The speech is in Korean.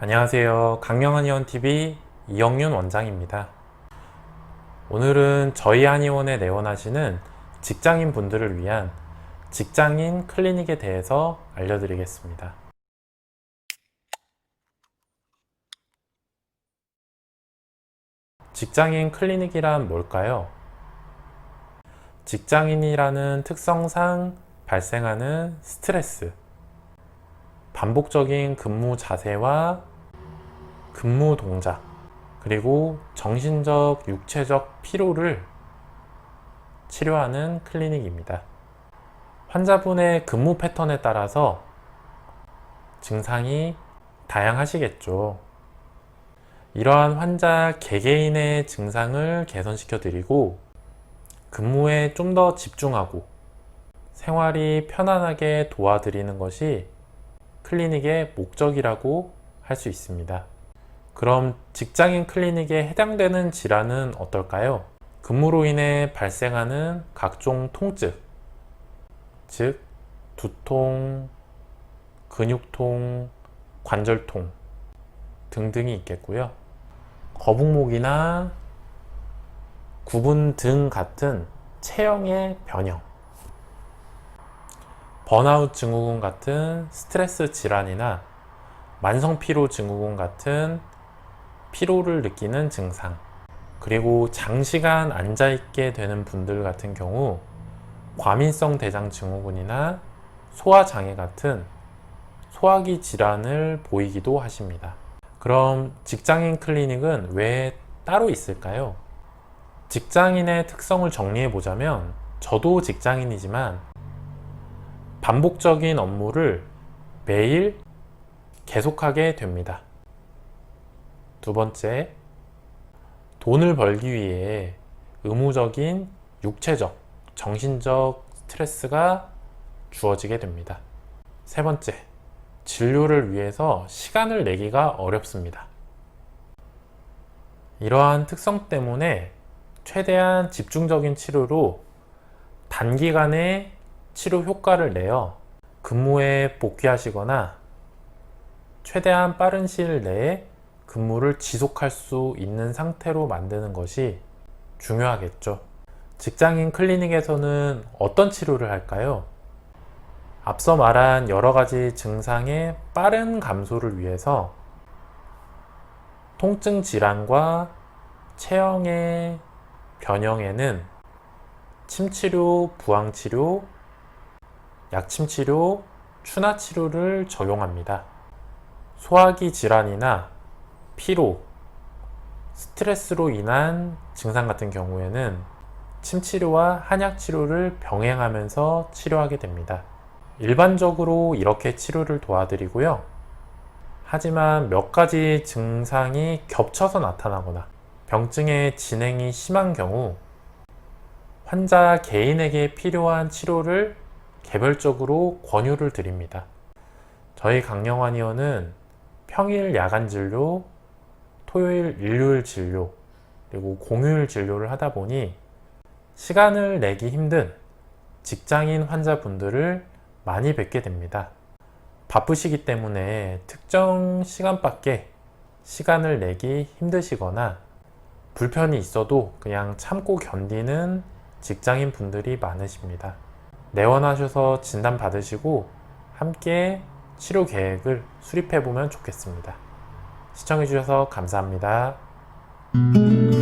안녕하세요. 강명한 의원TV 이영윤 원장입니다. 오늘은 저희 한의원에 내원하시는 직장인 분들을 위한 직장인 클리닉에 대해서 알려드리겠습니다. 직장인 클리닉이란 뭘까요? 직장인이라는 특성상 발생하는 스트레스, 반복적인 근무 자세와 근무 동작, 그리고 정신적, 육체적 피로를 치료하는 클리닉입니다. 환자분의 근무 패턴에 따라서 증상이 다양하시겠죠. 이러한 환자 개개인의 증상을 개선시켜 드리고 근무에 좀 더 집중하고 생활이 편안하게 도와드리는 것이 클리닉의 목적이라고 할 수 있습니다. 그럼 직장인 클리닉에 해당되는 질환은 어떨까요? 근무로 인해 발생하는 각종 통증, 즉, 두통, 근육통, 관절통 등등이 있겠고요. 거북목이나 구분 등 같은 체형의 변형, 번아웃 증후군 같은 스트레스 질환이나 만성 피로 증후군 같은 피로를 느끼는 증상, 그리고 장시간 앉아 있게 되는 분들 같은 경우 과민성 대장 증후군이나 소화 장애 같은 소화기 질환을 보이기도 하십니다. 그럼 직장인 클리닉은 왜 따로 있을까요? 직장인의 특성을 정리해 보자면 저도 직장인이지만 반복적인 업무를 매일 계속하게 됩니다. 두 번째, 돈을 벌기 위해 의무적인 육체적, 정신적 스트레스가 주어지게 됩니다. 세 번째, 진료를 위해서 시간을 내기가 어렵습니다. 이러한 특성 때문에 최대한 집중적인 치료로 단기간에 치료 효과를 내어 근무에 복귀하시거나 최대한 빠른 시일 내에 근무를 지속할 수 있는 상태로 만드는 것이 중요하겠죠. 직장인 클리닉에서는 어떤 치료를 할까요? 앞서 말한 여러 가지 증상의 빠른 감소를 위해서 통증 질환과 체형의 변형에는 침치료, 부항치료, 약침 치료, 추나 치료를 적용합니다. 소화기 질환이나 피로, 스트레스로 인한 증상 같은 경우에는 침치료와 한약치료를 병행하면서 치료하게 됩니다. 일반적으로 이렇게 치료를 도와드리고요. 하지만 몇 가지 증상이 겹쳐서 나타나거나 병증의 진행이 심한 경우 환자 개인에게 필요한 치료를 개별적으로 권유를 드립니다. 저희 강령환의원은 평일 야간 진료, 토요일 일요일 진료, 그리고 공휴일 진료를 하다 보니 시간을 내기 힘든 직장인 환자분들을 많이 뵙게 됩니다. 바쁘시기 때문에 특정 시간밖에 시간을 내기 힘드시거나 불편이 있어도 그냥 참고 견디는 직장인 분들이 많으십니다. 내원하셔서 진단 받으시고 함께 치료 계획을 수립해 보면 좋겠습니다. 시청해 주셔서 감사합니다. 음.